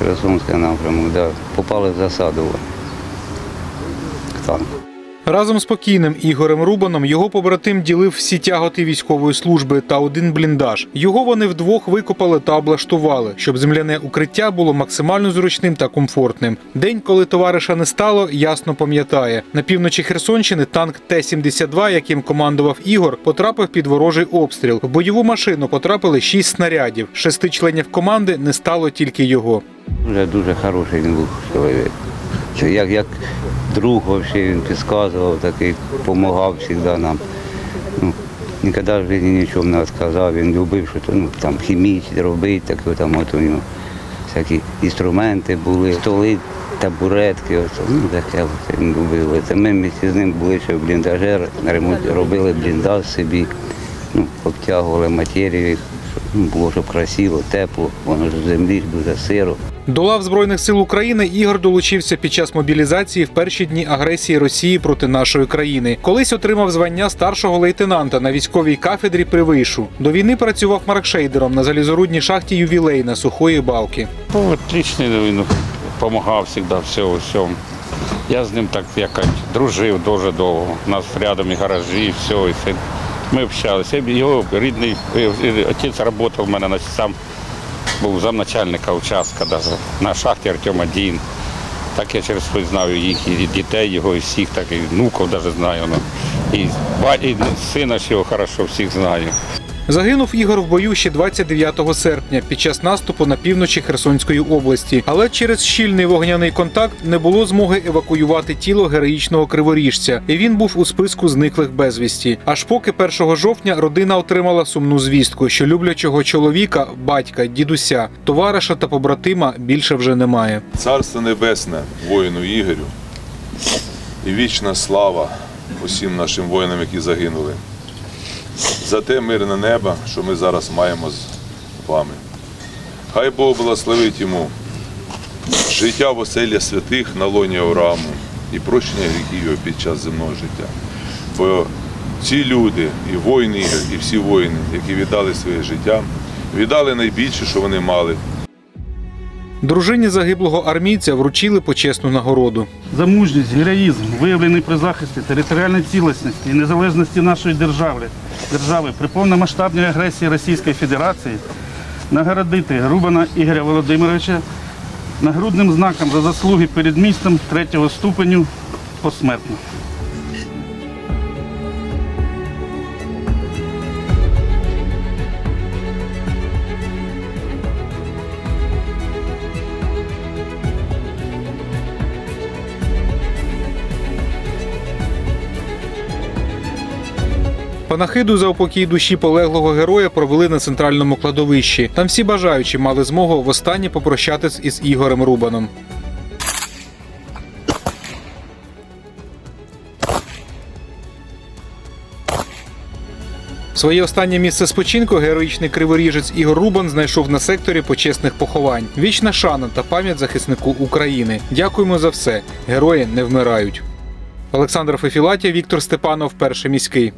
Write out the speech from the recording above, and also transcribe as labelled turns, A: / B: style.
A: Херсонський напрямок, да. попали в засаду. Танк.
B: Разом з покійним Ігорем Рубаном його побратим ділив всі тяготи військової служби та один бліндаж. Його вони вдвох викопали та облаштували, щоб земляне укриття було максимально зручним та комфортним. День, коли товариша не стало, ясно пам'ятає. На півночі Херсонщини танк Т-72, яким командував Ігор, потрапив під ворожий обстріл. В бойову машину потрапили шість снарядів. Шести членів команди не стало тільки його.
A: Дуже дуже хороший він був чоловік. Як, як друг вообще він підказував, такий допомагав завжди нам. Ну, ніколи в житті нічого не відказав. Він любив, що ну, там хімічні робити, таке там от у нього всякі інструменти були, столи, табуретки, от, ну таке от він любив. Це ми місті з ним були ще в бліндажер, робили бліндаж собі, ну, обтягували матерію, ну, було щоб красиво, тепло, воно ж землі ж дуже сиро.
B: До лав Збройних сил України Ігор долучився під час мобілізації в перші дні агресії Росії проти нашої країни. Колись отримав звання старшого лейтенанта на військовій кафедрі при вишу. До війни працював маркшейдером на залізорудній шахті ювілейна сухої балки.
C: Ну, отличний, він допомагав завжди всього всьому. Я з ним так якось дружив дуже довго. У нас рядом і гаражі, і все. І все. Ми общалися. Його рідний е, е, отець працював у мене на сам був замначальника участка даже, на шахті Артем Дін. Так я через знаю їх і дітей його, і всіх, так і внуків навіть знаю. Ну. І, і сина ж його хорошо всіх знаю.
B: Загинув Ігор в бою ще 29 серпня під час наступу на півночі Херсонської області. Але через щільний вогняний контакт не було змоги евакуювати тіло героїчного криворіжця, і він був у списку зниклих безвісті. Аж поки 1 жовтня родина отримала сумну звістку, що люблячого чоловіка, батька, дідуся, товариша та побратима більше вже немає.
D: Царство Небесне воїну Ігорю і вічна слава усім нашим воїнам, які загинули. За те мирне небо, що ми зараз маємо з вами. Хай Бог благословить йому життя в оселі святих на лоні Аврааму і прощення гріхів під час земного життя. Бо ці люди, і воїни і всі воїни, які віддали своє життя, віддали найбільше, що вони мали
B: Дружині загиблого армійця вручили почесну нагороду.
E: за мужність, героїзм, виявлений при захисті територіальної цілісності і незалежності нашої держави, держави при повномасштабній агресії Російської Федерації нагородити Рубана Ігоря Володимировича нагрудним знаком за заслуги перед містом третього ступеню посмертно.
B: Панахиду за упокій душі полеглого героя провели на центральному кладовищі. Там всі бажаючі мали змогу востаннє попрощатись із Ігорем Рубаном. Своє останнє місце спочинку героїчний криворіжець Ігор Рубан знайшов на секторі почесних поховань. Вічна шана та пам'ять захиснику України. Дякуємо за все. Герої не вмирають. Олександр Фефілатія, Віктор Степанов, перший міський.